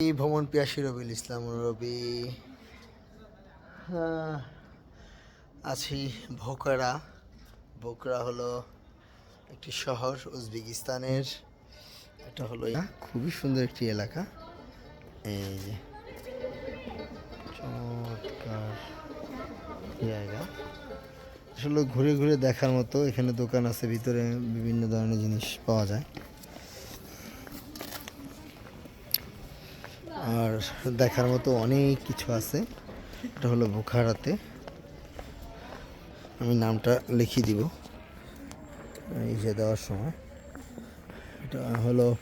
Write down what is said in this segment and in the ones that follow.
ভ্রমণ পিয়াসী রবিউল ইসলাম রবি। আছি ভোকরা ভোকরা হলো একটি শহর উজবেকিস্তানের। এটা হলো খুবই সুন্দর একটি এলাকা। এই যে চমৎকার জায়গা। আসলে ঘুরে ঘুরে দেখার মতো এখানে দোকান আছে, ভিতরে বিভিন্ন ধরনের জিনিস পাওয়া যায়। আর দেখার মতো অনেক কিছু আছে। এটা হলো বুখারাতে। আমি নামটা লিখিয়ে দিব। যে দেওয়ার সময়। এটা হলো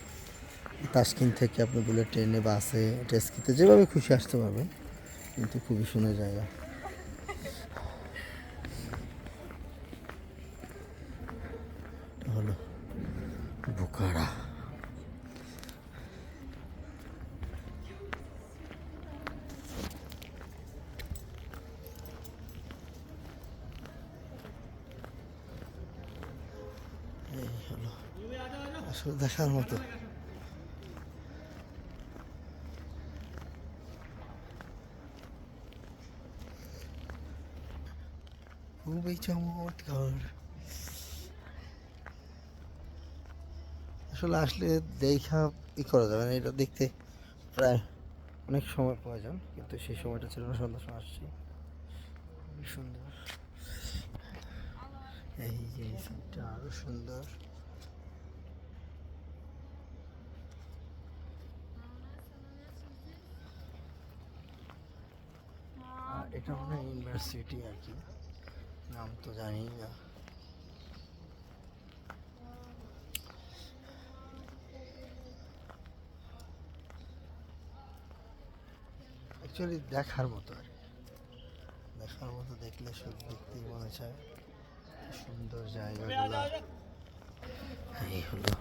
তাসকিন থেকে আপনি বলে ট্রেনে, বাসে টেস্কিতে যেভাবে খুশি আসতে পারবেন, কিন্তু খুবই সুন্দর জায়গা। হলো বুখারা। হলো আসলে দেখার মতো। খুবই চমৎকার। আসলে আসলে দেখা ই করা যাবে না, এটা দেখতে প্রায় অনেক সময় প্রয়োজন, কিন্তু সেই সময়টা ছিল না, সন্ধ্যার সময় আসছি। খুবই সুন্দর। এই যে, এই সিনটা আরও সুন্দর আর এটা মনে ইউনিভার্সিটি আর কি। নাম তো জানি না। অ্যাকচুয়ালি দেখার মতো আর। দেখার মতো দেখলে সব দেখতেই মনে চায়। সুন্দর জায়গাগুলো। এই হলো।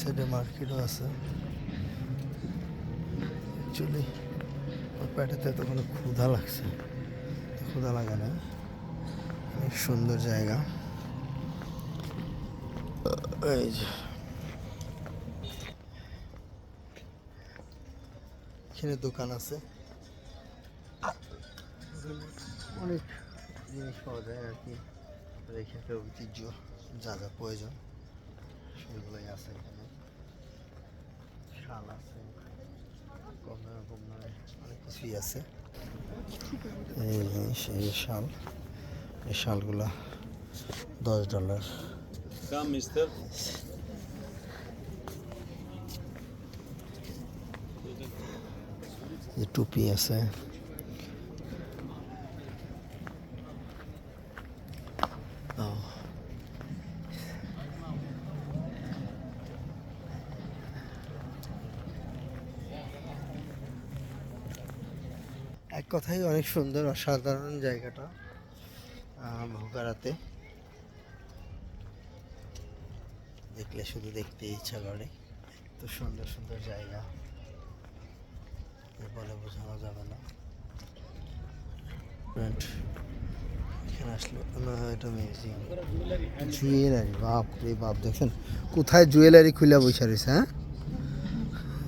সাইডে মার্কেটও আছে। অ্যাকচুয়ালি ওর তো কোনো ক্ষুধা লাগছে। ক্ষুধা লাগে না। অনেক সুন্দর জায়গা। এই যে। এখানে দোকান আছে। অনেক জিনিস পাওয়া যায় আর কি। রেখে ঐতিহ্য, যা যা প্রয়োজন। সেগুলোই আছে এখানে। শাল আছে কম দামে কম দামে অনেক কিছুই আছে। এই সেই শাল। এই শালগুলা দশ ডলার. টুপি আছে। এক কথাই অনেক সুন্দর অসাধারণ জায়গাটা আহ, ভোগারাতে। দেখলে শুধু দেখতে ইচ্ছা করে। এত সুন্দর সুন্দর জায়গা। বলে বোঝানো যাবে না. এখানে আসলে না এটা জুয়েলারি বাপ রে বাপ দেখছেন? কোথায় জুয়েলারি খুলে বসে রয়েছে হ্যাঁ?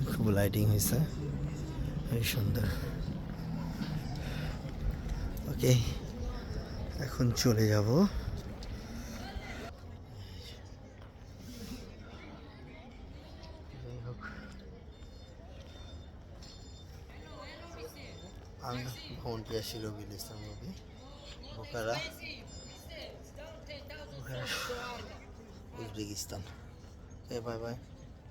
খুব লাইটিং হয়েছে। সুন্দর। ওকে এখন চলে যাব। আমি ভ্রমণ পিয়াসী রবিউল ইসলাম রবি বোকারা। উজবেকিস্তান। Bye bye.